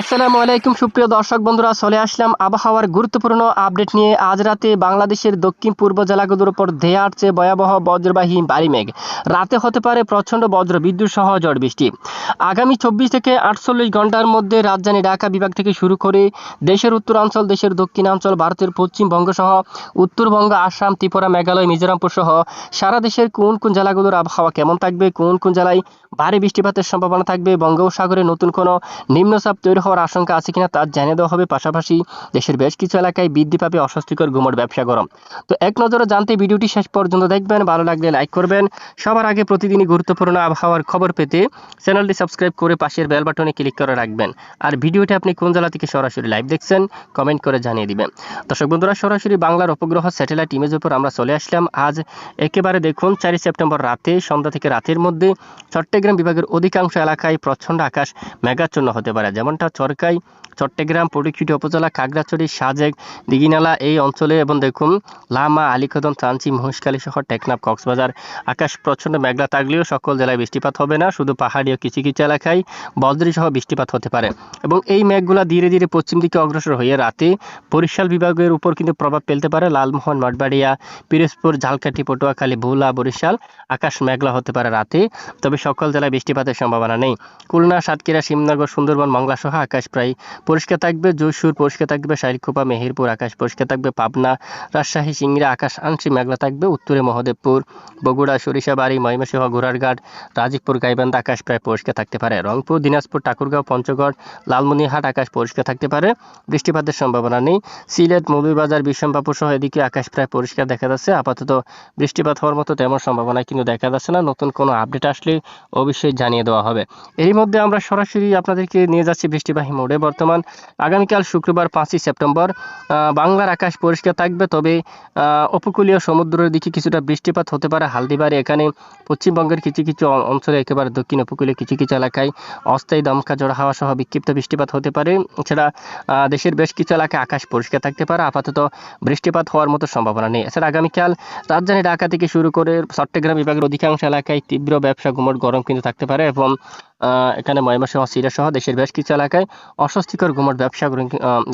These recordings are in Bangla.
আসসালামু আলাইকুম, সুপ্রিয় দর্শক বন্ধুরা, চলে আসলাম আবহাওয়ার গুরুত্বপূর্ণ আপডেট নিয়ে। আজ রাতে বাংলাদেশের দক্ষিণ পূর্ব জেলাগুলোর উপর ধেয়ে আসছে ভয়াবহ বজ্রবাহী বাড়ি মেঘ রাতে হতে পারে প্রচণ্ড বজ্র বিদ্যুৎ সহ ঝড় বৃষ্টি। আগামী চব্বিশ থেকে আটচল্লিশ ঘণ্টার মধ্যে রাজধানী ঢাকা বিভাগ থেকে শুরু করে দেশের উত্তরাঞ্চল, দেশের দক্ষিণাঞ্চল, ভারতের পশ্চিমবঙ্গ সহ উত্তরবঙ্গ, আসাম, ত্রিপুরা, মেঘালয়, মিজোরামপুর সহ সারা দেশের কোন কোন জেলাগুলোর আবহাওয়া কেমন থাকবে, কোন কোন জেলায় ভারী বৃষ্টিপাতের সম্ভাবনা থাকবে। বঙ্গোপসাগরে নতুন কোনো নিম্নচাপ তৈরি হওয়ার আশঙ্কা আছে কিনা তা জানিয়ে দেওয়া হবে। পাশাপাশি দেশের বেশ কিছু এলাকায় বৃদ্ধি পাবে অস্বস্তিকর গুমট, ব্যবসা গরম। তো এক নজরে জানতে ভিডিওটি শেষ পর্যন্ত দেখবেন। ভালো লাগলে লাইক করবেন। সবার আগে প্রতিদিনই গুরুত্বপূর্ণ আবহাওয়ার খবর পেতে চ্যানেলটি সাবস্ক্রাইব করে পাশের বেল বাটনে ক্লিক করে রাখবেন। আর ভিডিওটি আপনি কোন জেলা থেকে সরাসরি লাইভ দেখছেন, কমেন্ট করে জানিয়ে দিবেন। দর্শক বন্ধুরা, সরাসরি বাংলার উপগ্রহ স্যাটেলাইট ইমেজের উপর আমরা চলে আসলাম। আজ একেবারে দেখুন, চারই সেপ্টেম্বর রাতে, সন্ধ্যা থেকে রাতের মধ্যে চট্টগ্রাম বিভাগের অধিকাংশ এলাকায় প্রচণ্ড আকাশ মেঘাচ্ছন্ন হতে পারে। যেমনটা চরকাই, চট্টগ্রাম পরিক্ষিত উপজেলা, খাগড়াছড়ি, সাজেক, দিঘিনালা এই অঞ্চলে এবং দেখুন লামা, আলিকদম, চাঞ্চি মহিষকালী সহ টেকনাফ, কক্সবাজার আকাশ প্রচণ্ড মেঘলা থাকলেও সকল জেলায় বৃষ্টিপাত হবে না, শুধু পাহাড়ি ও কিছু কিছু এলাকায় বজ্রী সহ বৃষ্টিপাত হতে পারে। এবং এই মেঘগুলা ধীরে ধীরে পশ্চিম দিকে অগ্রসর হয়ে। রাতে বরিশাল বিভাগের উপর কিন্তু প্রভাব ফেলতে পারে। লালমোহন মঠবাড়িয়া পিরোজপুর, ঝালকাঠি, পটুয়াখালী, ভোলা, বরিশাল আকাশ মেঘলা হতে পারে রাতে। তবে সকল জেলায় বৃষ্টিপাতের সম্ভাবনা নেই। খুলনা, সাতক্ষীরা, শিবনগর, সুন্দরবন মংলা সহ আকাশ প্রায় পরিষ্কার থাকবে। যশোর পরিষ্কার থাকবে শাইলখোপা মেহেরপুর আকাশ পরিষ্কার থাকবে, পাবনা, রাজশাহী সিংড়া আকাশ আংশিক মেঘলা থাকবে, উত্তরে মহদেবপুর, বগুড়া, সরিষাবাড়ি, ময়মনসিংহ, ঘোড়ারঘাট, রাজীবপুর, গাইবান্ধা আকাশ প্রায় পরিষ্কার থাকতে পারে। রংপুর, দিনাজপুর, ঠাকুরগাঁও, পঞ্চগড়, লালমনিরহাট আকাশ পরিষ্কার থাকতে পারে। বৃষ্টিপাতের সম্ভাবনা নেই। সিলেট, মৌলভীবাজার বিশ্বম্বাপুর সহ এদিকে আকাশ প্রায় পরিষ্কার দেখা যাচ্ছে। আপাতত বৃষ্টিপাত হওয়ার মতো তেমন সম্ভাবনা কিন্তু দেখা যাচ্ছে না। নতুন কোনো আপডেট আসলে অবশ্যই জানিয়ে দেওয়া হবে। এরই মধ্যে আমরা সরাসরি আপনাদেরকে নিয়ে যাচ্ছি বৃষ্টিবাহী মোড়ে। বর্তমান, আগামীকাল শুক্রবার পাঁচই সেপ্টেম্বর বাংলার আকাশ পরিষ্কার থাকবে, তবে উপকূলীয় সমুদ্রের দিকে কিছুটা বৃষ্টিপাত হতে পারে। হালদিবাড়ি এখানে পশ্চিমবঙ্গের কিছু কিছু অঞ্চলে একেবারে দক্ষিণ উপকূলীয় কিছু কিছু এলাকায় অস্থায়ী দমকা ঝড় হাওয়া সহ বিক্ষিপ্ত বৃষ্টিপাত হতে পারে। এছাড়া দেশের বেশ কিছু এলাকায় আকাশ পরিষ্কার থাকতে পারে। আপাতত বৃষ্টিপাত হওয়ার মতো সম্ভাবনা নেই। এছাড়া আগামীকাল রাজধানী ঢাকা থেকে শুরু করে চট্টগ্রাম বিভাগের অধিকাংশ এলাকায় তীব্র ব্যবসা গুমট, গরম কিন্তু থাকতে পারে এবং এখানে ময়মনসিংহ সিলেট সহ দেশের বেশ কিছু এলাকায় অস্বস্তিকর গুমট ব্যবসা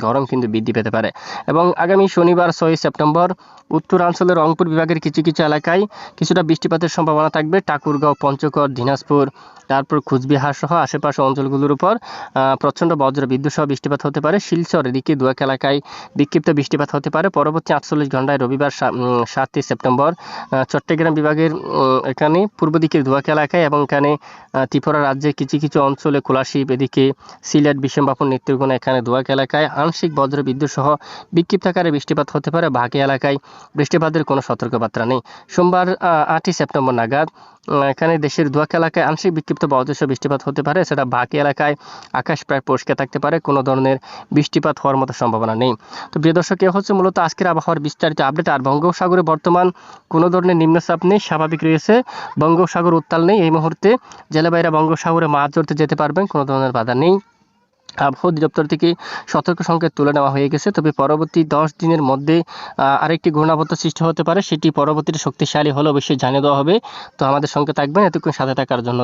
গরম কিন্তু বৃদ্ধি পেতে পারে। এবং আগামী শনিবার ছয়ই সেপ্টেম্বর, উত্তরাঞ্চলের রংপুর বিভাগের কিছু কিছু এলাকায় কিছুটা বৃষ্টিপাতের সম্ভাবনা থাকবে। ঠাকুরগাঁও, পঞ্চগড়, দিনাজপুর, তারপর কুচবিহার সহ আশেপাশে অঞ্চলগুলোর উপর প্রচণ্ড বজ্র বিদ্যুৎ সহ বৃষ্টিপাত হতে পারে। শিলচর এদিকে দুয়াক এলাকায় বিক্ষিপ্ত বৃষ্টিপাত হতে পারে। পরবর্তী আটচল্লিশ ঘন্টায় রবিবার সাতই সেপ্টেম্বর চট্টগ্রাম বিভাগের এখানে পূর্ব দিকের দুয়াক এলাকায় এবং এখানে ত্রিপুরা ত্রিপুরা রাজ্যের কিছু কিছু অঞ্চলে কোলাশিপ এদিকে সিলেট বিশ্বম্বাপুর নেত্রকোনা, এখানে দোয়াক এলাকায় আংশিক বজ্রবিদ্যুৎ সহ বিক্ষিপ্ত আকারে বৃষ্টিপাত হতে পারে বাকি এলাকায়। বৃষ্টিপাতের কোনো সতর্কবার্তা নেই। সোমবার আটই সেপ্টেম্বর নাগাদ এখানে দেশের দুয়াক এলাকায় আংশিক বিক্ষিপ্ত বজ্রসহ বৃষ্টিপাত হতে পারে। সেটা বাকি এলাকায় আকাশ প্রায় পরিষ্কার থাকতে পারে। কোনো ধরনের বৃষ্টিপাত হওয়ার মতো সম্ভাবনা নেই। তো প্রিয় দর্শক, এ হচ্ছে মূলত আজকের আবহাওয়ার বিস্তারিত আপডেট। আর বঙ্গোপসাগরে বর্তমান কোনো ধরনের নিম্নচাপ নেই, স্বাভাবিক রয়েছে। বঙ্গোপসাগর উত্তাল নেই। এই মুহূর্তে জেলেবাইরা বঙ্গোপসাগরে মাছ ধরতে যেতে পারবেন, কোনো ধরনের বাধা নেই। আবহাওয়া অধিদপ্তর থেকে সতর্ক সংকেত তুলে নেওয়া হয়ে গেছে। তবে পরবর্তী দশ দিনের মধ্যে আরেকটি ঘূর্ণাবর্ত সৃষ্টি হতে পারে। সেটি পরবর্তীতে শক্তিশালী হলে অবশ্যই জানিয়ে দেওয়া হবে। তো আমাদের সঙ্গে থাকবেন। এতক্ষণ সাথে থাকার জন্য